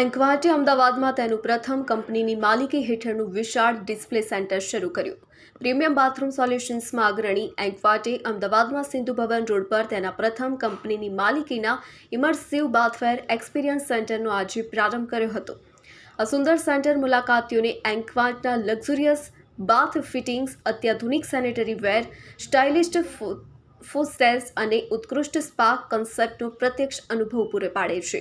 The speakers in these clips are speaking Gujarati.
એન્કવાટે અમદાવાદમાં તેનું પ્રથમ કંપનીની માલિકી હેઠળનું વિશાળ ડિસ્પ્લે સેન્ટર શરૂ કર્યું. પ્રીમિયમ બાથરૂમ સોલ્યુશન્સમાં અગ્રણી એન્કવાટે અમદાવાદમાં સિંધુ ભવન રોડ પર તેના પ્રથમ કંપનીની માલિકીના ઇમર્સિવ બાથવેર એક્સપિરિયન્સ સેન્ટરનો આજે પ્રારંભ કર્યો હતો. આ સુંદર સેન્ટર મુલાકાતીઓને એન્કવાટના લક્ઝુરિયસ બાથ ફિટિંગ્સ, અત્યાધુનિક સેનેટરી વેર, સ્ટાઇલિસ્ટ ફૂસ્ટેલ્સ અને ઉત્કૃષ્ટ સ્પા કન્સેપ્ટનો પ્રત્યક્ષ અનુભવ પૂરો પાડે છે.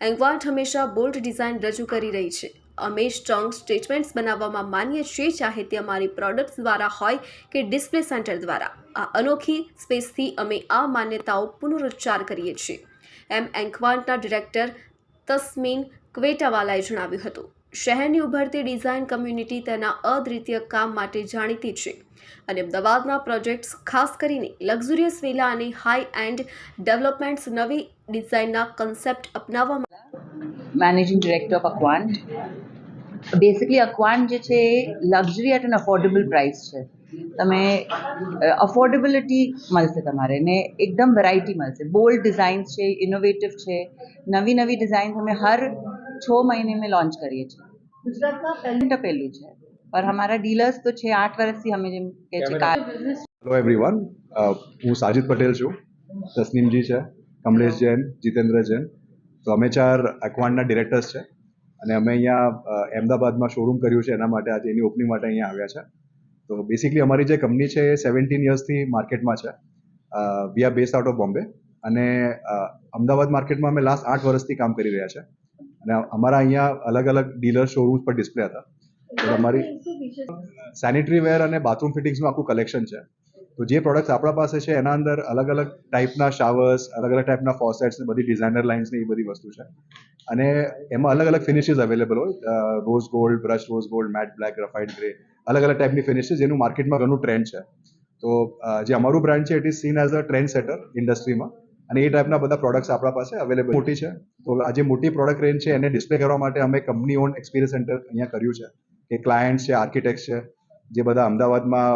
એન્કવાટ હંમેશા બોલ્ડ ડિઝાઇન રજૂ કરી રહી છે. અમે સ્ટ્રોંગ સ્ટેટમેન્ટ્સ બનાવવામાં માનીએ છીએ, ચાહે તે અમારી પ્રોડક્ટ્સ દ્વારા હોય કે ડિસ્પ્લે સેન્ટર દ્વારા. આ અનોખી સ્પેસથી અમે આ માન્યતાઓ પુનરુચ્ચાર કરીએ છીએ. એમ એન્કવાન્ટના ડિરેક્ટર તસ્મીન ક્વેટાવાલાએ જણાવ્યું હતું. શહેરની ઉભરતી ડિઝાઇન કમ્યુનિટી તેના અદ્વિતીય કામ માટે જાણીતી છે અને અમદાવાદના પ્રોજેક્ટ્સ ખાસ કરીને લક્ઝુરિયસ વિલા અને હાઈ એન્ડ ડેવલપમેન્ટ્સ નવી ડિઝાઇનના કન્સેપ્ટ અપનાવવા managing director of Aquant basically Aquant જે છે એ luxury at an affordable price છે. તમે અફોર્ડેબિલિટી મળશે તમારે ને એકદમ વેરાયટી મળશે. બોલ્ડ ડિઝાઇન્સ છે ઇનોવેટિવ છે. નવી નવી ડિઝાઇન અમે હર છ મહિને મેં લોન્ચ કરીએ છીએ. ગુજરાતમાં પહેલું ટપેલું છે. પર અમારા ડીલર્સ તો છે આઠ વર્ષથી અમે જેમ કે છે કાર હેલો એવરીવન હું સાજિદ પટેલ છું. તસનીમજી છે કમલેશ જૈન જીતેન્દ્ર જૈન. તો અમે ચાર અક્વાન્ડના ડિરેક્ટર્સ છે. અને અમે અહીંયા અમદાવાદમાં શોરૂમ કર્યું છે એના માટે આજે એની ઓપનિંગ માટે અહીંયા આવ્યા છે. તો બેસિકલી અમારી જે કંપની છે એ સેવન્ટીન યર્સથી માર્કેટમાં છે. We are based out of Bombay અને અમદાવાદ માર્કેટમાં અમે લાસ્ટ આઠ વર્ષથી કામ કરી રહ્યા છે. અને અમારા અહીંયા અલગ અલગ ડીલર શોરૂમ્સ પર ડિસ્પ્લે હતા. તો અમારી સેનિટરી વેર અને બાથરૂમ ફિટિંગ્સનું આખું કલેક્શન છે. તો જે પ્રોડક્ટ્સ આપણા પાસે છે એના અંદર અલગ અલગ ટાઈપના શાવર્સ અલગ અલગ ટાઈપના ફોસેટ્સ ને બધી ડિઝાઇનર લાઇન્સ ને એ બધી વસ્તુ છે. અને એમાં અલગ અલગ ફિનિશિસ અવેલેબલ હોય. Rose gold brush rose gold matte black graphite grey અલગ અલગ ટાઈપની ફિનિશિસ જેનું માર્કેટમાં ઘણું ટ્રેન્ડ છે. તો જે અમારું બ્રાન્ડ છે it is seen as a trend setter ઇન્ડસ્ટ્રીમાં અને એ ટાઈપના બધા પ્રોડક્ટ્સ આપણા પાસે અવેલેબલ મોટી છે. તો આ જે મોટી પ્રોડક્ટ રેન્જ છે, એને ડિસ્પ્લે કરવા માટે અમે કંપની ઓન એક્સપિરિયન્સ સેન્ટર અહીંયા કર્યું છે. કે ક્લાયન્ટ છે આર્કિટેક્ટ છે, જે બધા અમદાવાદમાં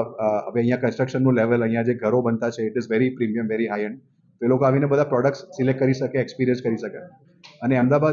હવે અહીંયા કન્સ્ટ્રક્શનનું લેવલ અહીંયા જે ઘરો બનતા છે it is very premium very high end એ લોકો આવીને બધા પ્રોડક્ટ્સ સિલેક્ટ કરી શકે એક્સપિરિયન્સ કરી શકે. અને અમદાવાદ